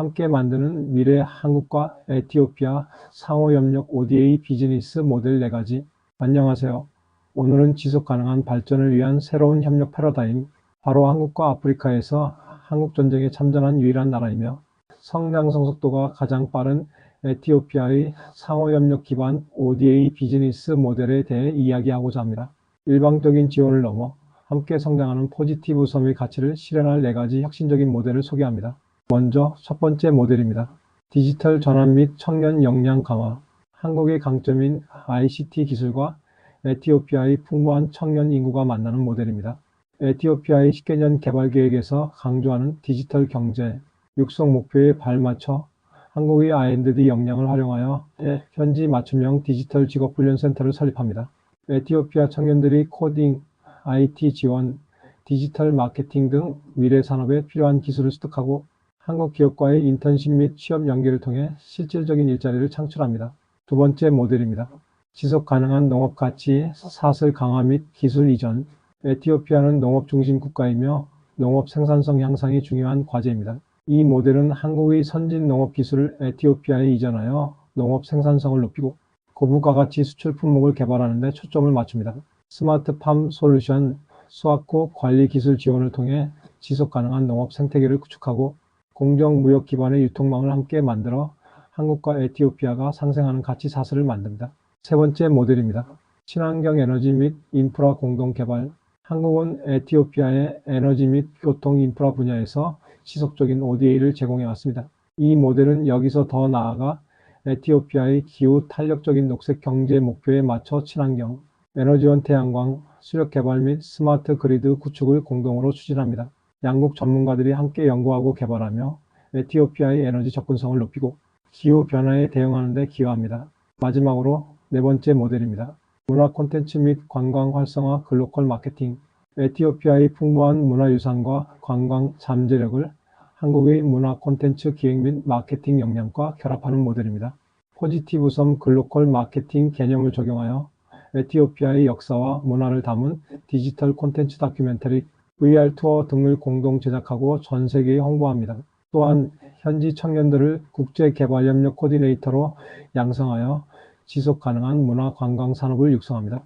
함께 만드는 미래 한국과 에티오피아 상호협력 ODA 비즈니스 모델 4가지. 안녕하세요. 오늘은 지속 가능한 발전을 위한 새로운 협력 패러다임, 바로 한국과 아프리카에서 한국 전쟁에 참전한 유일한 나라이며 성장 성속도가 가장 빠른 에티오피아의 상호협력 기반 ODA 비즈니스 모델에 대해 이야기하고자 합니다. 일방적인 지원을 넘어 함께 성장하는 포지티브 섬의 가치를 실현할 네 가지 혁신적인 모델을 소개합니다. 먼저 첫 번째 모델입니다. 디지털 전환 및 청년 역량 강화. 한국의 강점인 ICT 기술과 에티오피아의 풍부한 청년 인구가 만나는 모델입니다. 에티오피아의 10개년 개발 계획에서 강조하는 디지털 경제, 육성 목표에 발맞춰 한국의 R&D 역량을 활용하여 현지 맞춤형 디지털 직업 훈련 센터를 설립합니다. 에티오피아 청년들이 코딩, IT 지원, 디지털 마케팅 등 미래 산업에 필요한 기술을 습득하고 한국 기업과의 인턴십 및 취업 연계를 통해 실질적인 일자리를 창출합니다. 두 번째 모델입니다. 지속 가능한 농업 가치 사슬 강화 및 기술 이전. 에티오피아는 농업 중심 국가이며 농업 생산성 향상이 중요한 과제입니다. 이 모델은 한국의 선진 농업 기술을 에티오피아에 이전하여 농업 생산성을 높이고 고부가 가치 수출 품목을 개발하는 데 초점을 맞춥니다. 스마트팜 솔루션, 수확고 관리 기술 지원을 통해 지속 가능한 농업 생태계를 구축하고 공정 무역 기반의 유통망을 함께 만들어 한국과 에티오피아가 상생하는 가치 사슬을 만듭니다. 세 번째 모델입니다. 친환경 에너지 및 인프라 공동 개발. 한국은 에티오피아의 에너지 및 교통 인프라 분야에서 지속적인 ODA를 제공해 왔습니다. 이 모델은 여기서 더 나아가 에티오피아의 기후 탄력적인 녹색 경제 목표에 맞춰 친환경, 에너지원 태양광, 수력 개발 및 스마트 그리드 구축을 공동으로 추진합니다. 양국 전문가들이 함께 연구하고 개발하며 에티오피아의 에너지 접근성을 높이고 기후 변화에 대응하는 데 기여합니다. 마지막으로 네 번째 모델입니다. 문화 콘텐츠 및 관광 활성화 글로컬 마케팅. 에티오피아의 풍부한 문화유산과 관광 잠재력을 한국의 문화 콘텐츠 기획 및 마케팅 역량과 결합하는 모델입니다. 포지티브 섬 글로컬 마케팅 개념을 적용하여 에티오피아의 역사와 문화를 담은 디지털 콘텐츠 다큐멘터리, VR 투어 등을 공동 제작하고 전 세계에 홍보합니다. 또한 현지 청년들을 국제개발협력 코디네이터로 양성하여 지속 가능한 문화 관광 산업을 육성합니다.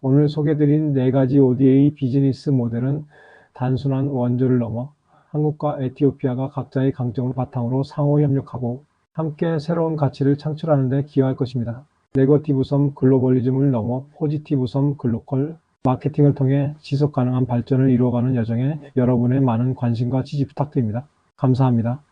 오늘 소개드린 네 가지 ODA 비즈니스 모델은 단순한 원조를 넘어 한국과 에티오피아가 각자의 강점을 바탕으로 상호 협력하고 함께 새로운 가치를 창출하는 데 기여할 것입니다. 네거티브 섬 글로벌리즘을 넘어 포지티브 섬 글로컬 마케팅을 통해 지속 가능한 발전을 이루어가는 여정에 여러분의 많은 관심과 지지 부탁드립니다. 감사합니다.